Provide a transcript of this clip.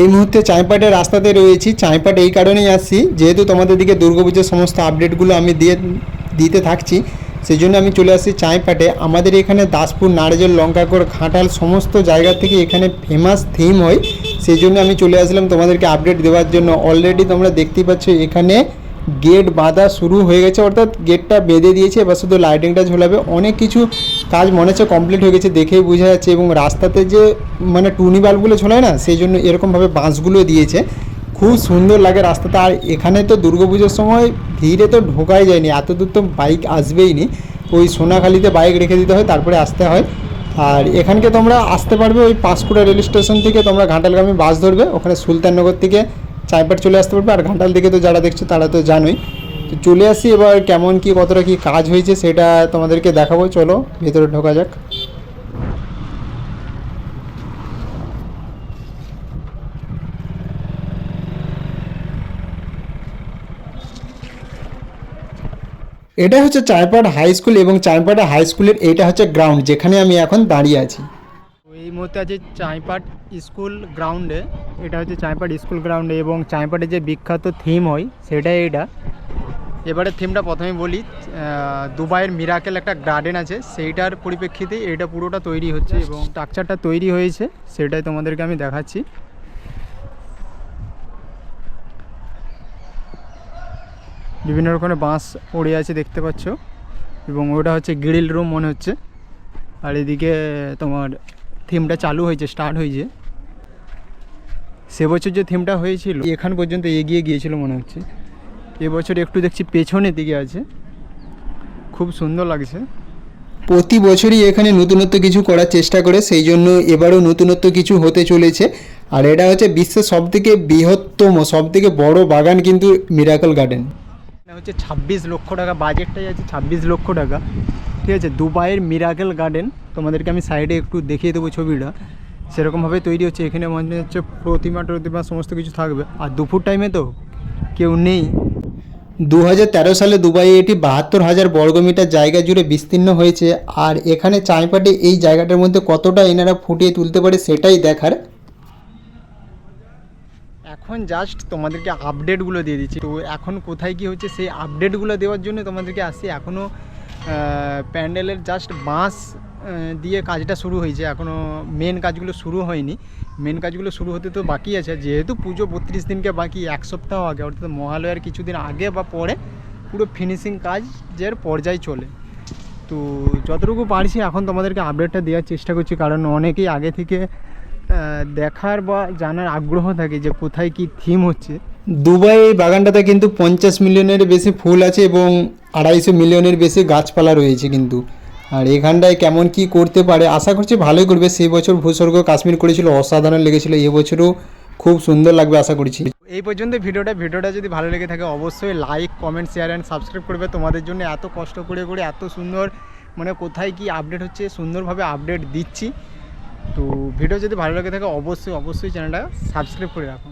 এই মুহূর্তে চাঁইপাটের রাস্তাতে রয়েছি। চাঁইপাট এই কারণেই আসছি, যেহেতু তোমাদের দিকে দুর্গাপুজোর সমস্ত আপডেটগুলো আমি দিয়ে, দিতে থাকছি সেই জন্য আমি চলে আসছি চাঁইপাটে। আমাদের এখানে দাসপুর, নারজেল লঙ্কাগড় ঘাটাল সমস্ত জায়গা থেকে এখানে ফেমাস থিম হয়। সেই জন্য আমি চলে আসলাম তোমাদেরকে আপডেট দেওয়ার জন্য। অলরেডি তোমরা দেখতেই পাচ্ছ এখানে গেট বাঁধা শুরু হয়ে গেছে, অর্থাৎ গেটটা বেঁধে দিয়েছে, এবার শুধু লাইটিংটা ঝোলাবে। অনেক কিছু কাজ মনে হচ্ছে কমপ্লিট হয়ে গেছে, দেখেই বোঝা যাচ্ছে, এবং রাস্তাতে যে মানে টুনি বাল্বগুলো ঝোলায় না, সেই জন্য এরকমভাবে বাঁশগুলো দিয়েছে। খুব সুন্দর লাগে রাস্তাটা, আর এখানে তো দুর্গাপুজোর সময় ভিড়ে তো ঢোকাই যায়নি, এত দূর তো বাইক আসবেই নি। ওই সোনাখালিতে বাইক রেখে দিতে হয়, তারপরে আসতে হয়। আর এখানকে তোমরা আসতে পারবে ওই পাঁশকুড়া রেল স্টেশন থেকে, তোমরা ঘাটালগামী বাস ধরবে, ওখানে সুলতাননগর থেকে চাইপাট চলে আসতে পারবে, আর ঘাটাল থেকে তো যারা দেখছ তারা তো জানোই। তো চলে আসি এবার কেমন কি, কতটা কি কাজ হয়েছে সেটা তোমাদেরকে দেখাবো, চলো ভেতরে ঢোকা যাক। এটা হচ্ছে চাইপাট হাই স্কুল এবং চাইপাটা হাই স্কুলের, এটা হচ্ছে গ্রাউন্ড যেখানে আমি এখন দাঁড়িয়ে আছি। মুহূর্তে আছে চাইপাট স্কুল গ্রাউন্ডে। এটা হচ্ছে চাইপাট স্কুল গ্রাউন্ডে এবং চাইপাটে যে বিখ্যাত থিম হয়, সেটাই এটা এবারে থিমটা প্রথমে বলি দুবাইয়ের মিরাকেল একটা গার্ডেন আছে, সেইটার পরিপ্রেক্ষিতে এটা পুরোটা তৈরি হচ্ছে এবং স্ট্রাকচারটা তৈরি হয়েছে, সেটাই তোমাদেরকে আমি দেখাচ্ছি। বিভিন্ন রকমের বাঁশ পড়ে আছে দেখতে পাচ্ছ, এবং ওটা হচ্ছে গ্রিল রুম মনে হচ্ছে। আর এদিকে তোমার থিমটা চালু হয়েছে স্টার্ট হয়েছে। সে বছর যে থিমটা হয়েছিল, এখান পর্যন্ত এগিয়ে গিয়েছিল মনে হচ্ছে। এবছর একটু দেখছি পেছনের দিকে আছে। খুব সুন্দর লাগছে। প্রতি বছরই এখানে নতুনত্ব কিছু করার চেষ্টা করে, সেই জন্য এবারও নতুনত্ব কিছু হতে চলেছে। আর এটা হচ্ছে বিশ্বের সবথেকে বৃহত্তম, সবথেকে বড় বাগান কিন্তু মিরাকল গার্ডেন হচ্ছে ছাব্বিশ লক্ষ টাকা বাজেটটাই আছে ছাব্বিশ লক্ষ টাকা। ঠিক আছে দুবাইয়ের মিরাকেল গার্ডেন তোমাদেরকে আমি সাইডে একটু দেখিয়ে দেবো ছবিটা। সেরকমভাবে তৈরি হচ্ছে এখানে মনে হচ্ছে প্রতিমা টতিমা সমস্ত কিছু থাকবে। আর দুপুর টাইমে তো কেউ নেই। দু হাজার তেরো সালে দুবাইয়ে এটি বাহাত্তর হাজার বর্গমিটার জায়গা জুড়ে বিস্তীর্ণ হয়েছে। আর এখানে চাইপাটে এই জায়গাটার মধ্যে কতটা এনারা ফুটিয়ে তুলতে পারে সেটাই দেখার। এখন জাস্ট তোমাদেরকে আপডেটগুলো দিয়ে দিচ্ছি। তো এখন কোথায় কি হচ্ছে সেই আপডেটগুলো দেওয়ার জন্য তোমাদেরকে আসছি। এখনও প্যান্ডেলের জাস্ট বাঁশ দিয়ে কাজটা শুরু হয়েছে। এখনও মেন কাজগুলো শুরু হয়নি। মেন কাজগুলো শুরু হতে তো বাকি আছে। যেহেতু পুজো বত্রিশ দিনকে বাকি, এক সপ্তাহ আগে, অর্থাৎ মহালয়ার কিছুদিন আগে বা পরে পুরো ফিনিশিং কাজের পর্যায়ে চলে। তো যতটুকু পারছি, এখন তোমাদেরকে আপডেটটা দেওয়ার চেষ্টা করছি। কারণ অনেকেই আগে থেকে দেখার বা জানার আগ্রহ থাকে যে কোথায় কি থিম হচ্ছে। দুবাই বাগানটাতে কিন্তু পঞ্চাশ মিলিয়নের বেশি ফুল আছে এবং আড়াইশো মিলিয়নের বেশি গাছপালা রয়েছে কিন্তু। আর এখানটায় কেমন কি করতে পারে, আশা করছি ভালোই করবে। সেই বছর ভূস্বর্গ কাশ্মীর করেছিল, অসাধারণ লেগেছিল। এবছরও খুব সুন্দর লাগবে, আশা করছি। এই পর্যন্ত ভিডিওটা ভিডিওটা যদি ভালো লেগে থাকে, অবশ্যই like comment share and subscribe করবে। তোমাদের জন্য এত কষ্ট করে করে এত সুন্দর মানে কোথায় কি আপডেট হচ্ছে, সুন্দরভাবে আপডেট দিচ্ছি। তো ভিডিও যদি ভালো লেগে থাকে, অবশ্যই অবশ্যই চ্যানেলটা সাবস্ক্রাইব করে রাখো।